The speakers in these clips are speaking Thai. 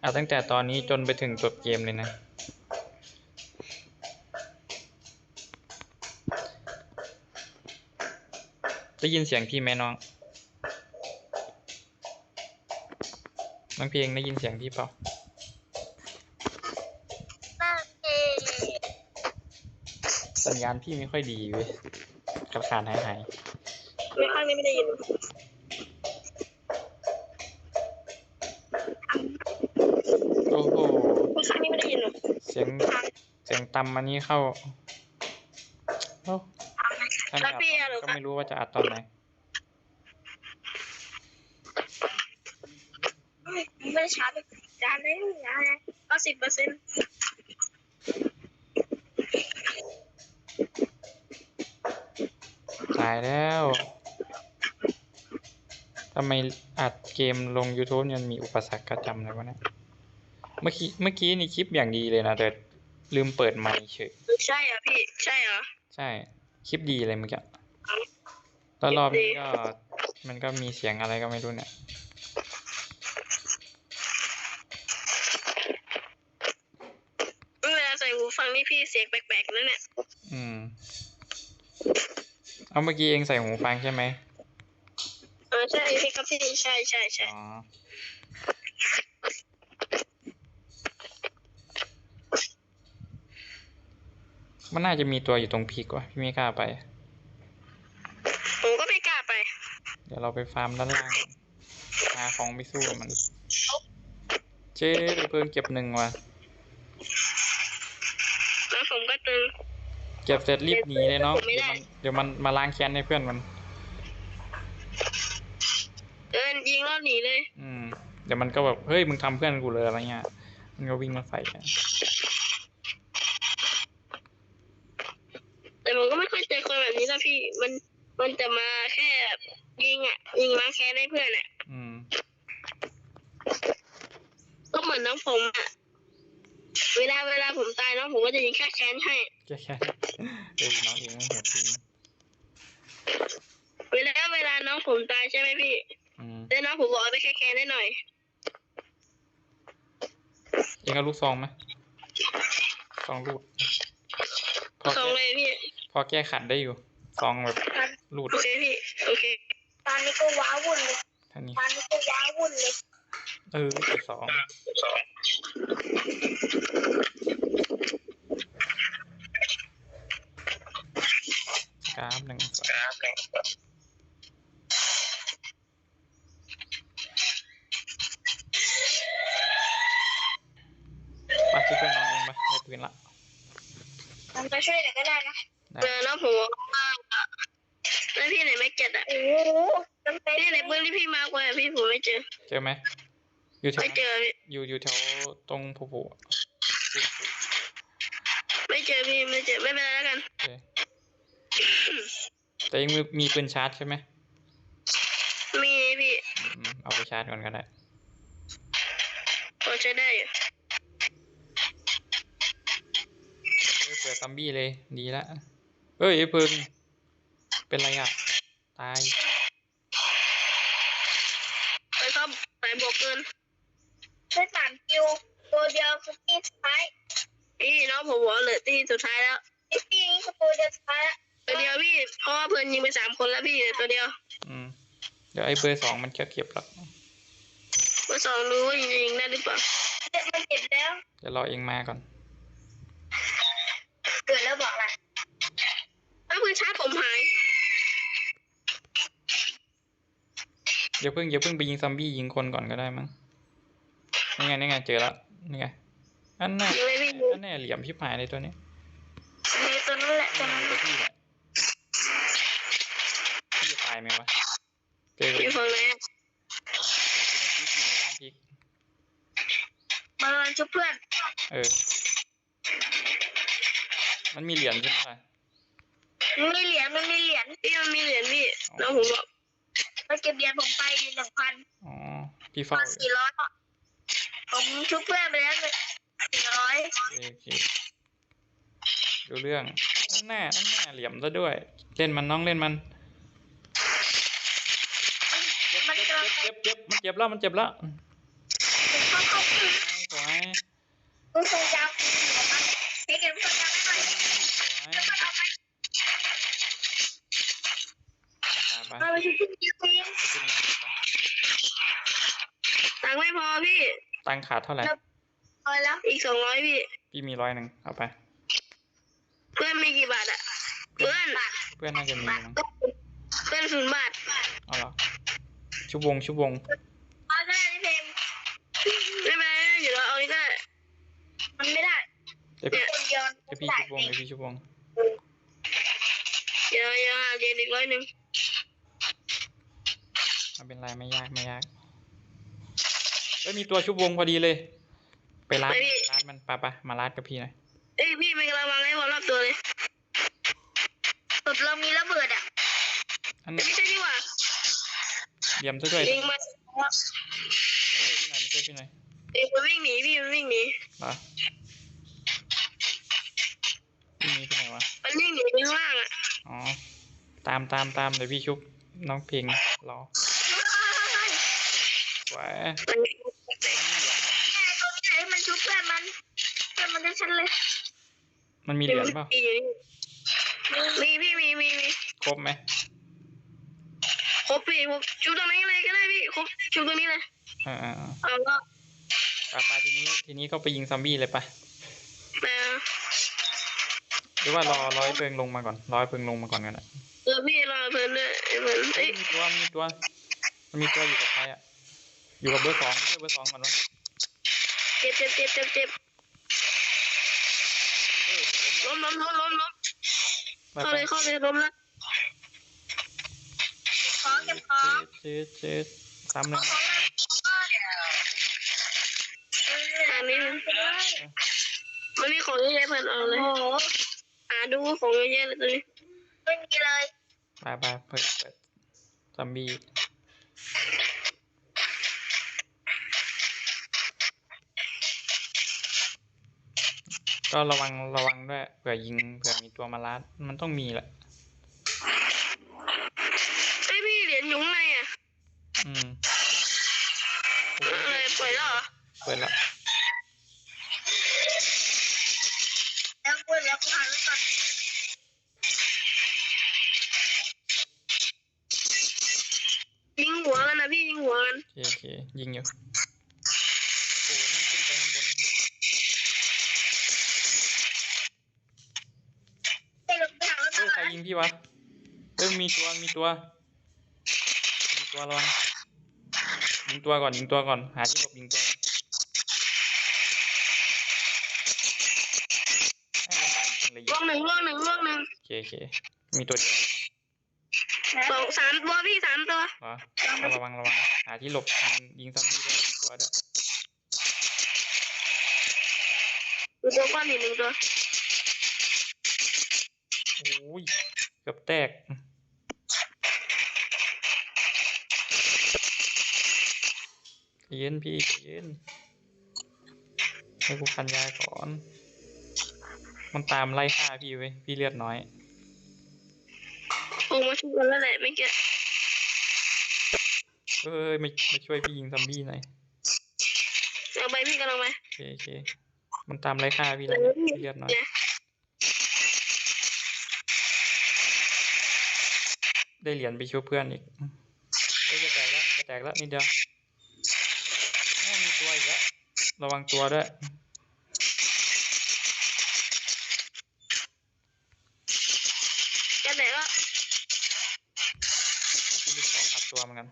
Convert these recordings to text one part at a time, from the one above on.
เอาตั้งแต่ตอนนี้จนไปถึงจบเกมเลยนะ ได้ยินเสียงพี่ไหมน้อง น้องเพลงได้ยินเสียงพี่เปล่านั่นเองสัญญาณพี่ไม่ค่อยดีเว้ยขาดขาดหายหายไม่ข้างนี้ไม่ได้ยิน เสียงต่ำมานี้เข้าโอ้ถ้าไม่แล้วอัดพี่อะหรือก็ไม่รู้ว่าจะอัดตอนไหน ไม่ได้ชาร์จจานได้ยังไงก็สิบเปอร์เซ็นต์ตายแล้วทำไมอัดเกมลง YouTube มันมีอุปสรรคกระจำเลยวะเนี่ย เมื่อกี้เมื่อกี้นี่คลิปอย่างดีเลยนะแต่ ลืมเปิดไมค์เฉยใช่เหรอพี่ ใช่เหรอ ใช่ คลิปดีเลยเมื่อกี้แล้วรอบนี้ก็ มันก็มีเสียงอะไรก็ไม่รู้เนี่ย เวลาใส่หูฟังนี่พี่เสียงแปลกๆนั่นเนี่ยอืม เอาเมื่อกี้เองใส่หูฟังใช่ไหมอ่าใช่พี่ครับพี่ใช่ใช่ใช่อ๋อ มันน่าจะมีตัวอยู่ตรงพีกว่ะพี่ไม่กล้าไป ผมก็ไม่กล้าไป เดี๋ยวเราไปฟาร์มด้านล่างหาของไปสู้กับมัน เจ๊เพิ่งเก็บหนึ่งว่ะ แล้วผมก็ตึงเก็บเสร็จรีบหนีเลยเนาะผมไม่เดี๋ยวได้มันเดี๋ยวมันมาล้างแค้นให้เพื่อนมัน เดินยิงรอบหนีเลย อืม เดี๋ยวมันก็แบบ เฮ้ย มึงทำเพื่อนกูเลยอะไรเงี้ย มันก็วิ่งมาใส่กัน แต่ผมก็ไม่ค่อยเจอคนแบบนี้นะพี่ มันมันจะมาแค่ยิงอะ ยิงล้างแค้นให้เพื่อนอะ อืม ก็เหมือนน้องผมอะ เวลาเวลาผมตายน้องผมก็จะยิงแค่แค้นให้ แค่แค่เอ้ยน้องเองไม่โหดจริงเวลาเวลาน้องผมตายใช่ไหมพี่ อืมแล้วน้องผมบอกเอาไปแค่แค้นได้หน่อย เองเอาลูกซองไหมซองลูดพอสองแก้เลยพี่พ อแก้ขัดได้อยู่ซองแบบลูดโอเคพี่โอเคตอนนี้ก็ว้าวุ่นเลยท่านี้ตอนนี้ก็ว้าวุ่นเลยเออเก็บสองกราฟหนึ่งสองปัดช่วยเพื่อนน้องเองปะได้ปืนละมันจะช่วยอะไรก็ได้นะได้ เจอน้องผมบอกว่าแล้วพี่ไหนไม่เก็ตอะโอ้จำเป็นพี่ไหนเบื้องที่พี่มากกว่าพี่ผมไม่เจอ เจอไหมอยู่แถวไม่เจอพี่อยู่อยู่แถวตรงผูผูอะไม่เจอพี่ไม่เจอไม่เป็นไรแล้วกัน โอเคแต่ยังมีมีปืนชาร์จใช่ไหมมีพี่อืมเอาไปชาร์จก่อนก็ได้พอใช้ได้อยู่เฮ้ยเปิดซัมบี้เลยดีละ เอ้ยไอ้เพิงเป็นไรอะ ตาย ไปเข้าสายบวกเกินได้สามคิวตัวเดียวคือที่สุดท้ายพี่น้องผมบอกเหลือที่สุดท้ายแล้วพี่นี่คือตัวเดียวสุดท้ายแล้วตัวเดียวพี่เพราะว่าเพื่อนยิงไปสามคนแล้วพี่เหลือตัวเดียว อืม เดี๋ยวไอ้เบอร์สองมันจะเก็บแล้วเบอร์สองรู้ว่ายิงได้หรือเปล่ามันเจ็บแล้วเดี๋ยวรอเองมาก่อน เกิดแล้วบอกอะไรถ้าเพื่อนชาร์จผมหาย อย่าเพิ่งอย่าเพิ่งไปยิงซอมบี้ยิงคนก่อนก็ได้มั้งนี่ไงนี่ไงเจอแล้วนี่ไงอันน่ะยิงเลยพี่ยิงอันน่ะเหลี่ยมพิพายเลยตัวนี้ในตัวนั้นแหละตัวนั้นตัวพี่แหละพี่จะตายไหมวะเจออยู่ฝั่งไหนอะพลิกมาลองชุบเพื่อนเออมันมีเหรียญใช่ไหมล่ะมันมีเหรียญมันมีเหรียญพี่มันมีเหรียญพี่น้องผมบอก มาเก็บเหรียญผมไปอยู่หนึ่งพันอ๋อพี่เฝ้าพันสี่ร้อยผมชุบเพื่อนไปแล้วเลยสี่ร้อยโอเคโอเคดูเรื่องนั่นแน่นั่นแน่เหลี่ยมซะด้วย เล่นมันน้องเล่นมันมันกำลังเจ็บเจ็บมันเจ็บแล้วมันเจ็บแล้วเข้าเข้าลูกทรงย งค์ขาดเท่าไหร่พอแล้วอีกสองร้อยพี่พี่มีร้อยหนึ่งเอาไป เพื่อนมีกี่บาทอะเพื่อนเพื่อนน่าจะมีมั้งเพื่อนศูนย์บาทเอาเหรอชุบวงชุบวงเอาได้พี่เพมไม่เป็นไรเดี๋ยวเราเอานี่ก็ได้มันไม่ได้เดี๋ยวพี่คนเดียวเดี๋ยวพี่ชุบวงเดี๋ยวพี่ชุบวงเดี๋ยวเดี๋ยวหาเหรียญอีกร้อยหนึ่งไม่เป็นไรไม่ยากไม่ยาก เอ้ยมีตัวชุบวงพอดีเลย ไปร้านร้านมันไปไปมาร้านกับพี่หน่อยเอ้ยพี่มันกำลังวางให้พอรอบตัวเลยสุดเรามีระเบิดอะอันไม่นี้ใช่ดีกว่าเยี่ยมซะด้วยยิงมาช่วยพี่หน่อยช่วยพี่หน่อยเอ้ยมันวิ่งหนีพี่มันวิ่งหนีเหรอพี่มีที่ไหนวะมันวิ่งหนีไปข้างล่างอะอ๋อตามตามตามเดี๋ยวพี่ชุบน้องเพลงรอแหวมันมีเหลืองป่ะตัวนี้ไหนมัน ชุบเพื่อนมันเพื่อนมันได้ฉันเลยมันมีเหรียญเปล่ามีพี่มีมีมีครบไหมครบพี่ผมชุบตรงนี้เลยก็ได้พี่ครบชุบตรงนี้เลยอ่าอ่าอ่าเอาก็ไปไปทีนี้ทีนี้ก็ไปยิงซอมบี้เลยปะแต่หรือว่ารอร้อยเพิงลงมาก่อนร้อยเพิงลงมาก่อนกันอะเออพี่รอเพื่อนด้วยเพื่อนเอ้เอ้ยยมีตัวมีตัวมันมีตัวอยู่กับใครอะอยู่กับเบอร์สองเบอร์สองก่อนวะ เจ็บเจ็บเจ็บเจ็บเจ็บล้มล้มล้มล้มล้มไปเข้าไปเลยเข้าเลยล้มแล้วของเก็บของเจ็ดเจ็ดซ้ำเลยอันนี้มันมีของเยอะแยะเพื่อนเอาเลยอ่าดูของเยอะแยะเลยตัวนี้ไม่มีเลยไปไปเปิดเปิดซอมบี้ ก็ระวังระวังด้วยเผื่อยิงเผื่อมีตัวมาลัดมันต้องมีแหละไอยพี่เหรียญอยู่ข้างในอะอืมอะไรปล่อยแล้วเหรอเปิดแล้วแล้วพูดแล้วกูหาแล้วก่อนยิงหัวกันนะพี่ยิงหัวกันโอเคโอเคยิงอยู่โอ้โหมันขึ้นไปข้างบน ไปลงไปหาแล้ว เฮ้ย ใครยิงพี่วะเฮ้ยมีตัวมีตัวมีตัวระวังยิงตัวก่อนยิงตัวก่อนหาที่หลบยิงตัวก่อนให้ลำบากจริงเลยยิล่วงงหนึ่งล่วงหนึ่งล่วงหนึ่งโอเคโอเคมีตัวเดียวสองสามตัวพี่สามตัวเหรอเอาระวังระวังหาที่หลบยิงยิงซอมบี้ด้วยยิงตัวด้วยมีตัวก้อนหินหนึ่งตัว โอ้ยเกือบแตกใจเย็นพี่ใจเย็นให้กูพันยาก่อน มันตามไล่ฆ่าพี่เว้ยพี่เลือดน้อยคงมาช่วยกันแล้วแหละไม่เก็ตเอ้ยมามาช่วยพี่ยิงซอมบี้หน่อยเอาไปพี่กันเอาไปโอเคโอเคมันตามไล่ฆ่าพี่แล้วพี่เลือดน้อย ได้เหรียญไปช่วยเพื่อนอีกเอ้ยจะแตกแล้วจะแตกแล้วนิดเดียวแม่งมีตัวอีกแล้วระวังตัวด้วยแกแต่ก็พี่ลูกสองอัดตัวเหมือนกัน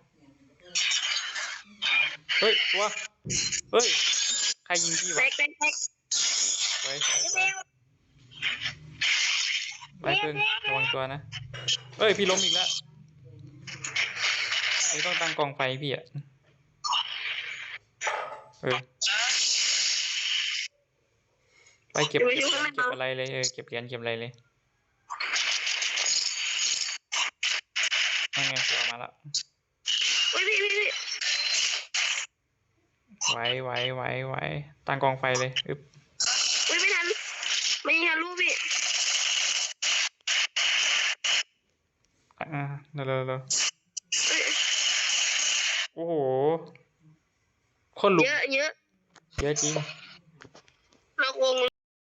เฮ้ยตัวเฮ้ยใครยิงพี่แตวะกแตกแตกไว้ไว้ไว้ ไว้เพิ่งระวังตัวนะเฮ้ย พี่ล้มอีกแล้วนี่ต้องตั้งกองไฟพี่อะเออ ไปเก็บเก็บเหรียญเก็บอะไรเลยเออเก็บเหรียญเก็บอะไรเลยนั่นไงตัวมาละอุ้ยพี่พี่พี่ไว้ไว้ไว้ไว้ตั้งกองไฟเลยอึ๊บอุ้ยไม่ทันไม่ทันรู้พี่ นั่นแล้วโอ้โหคนลุกเยอะเยอะ เยอะจริง เราคง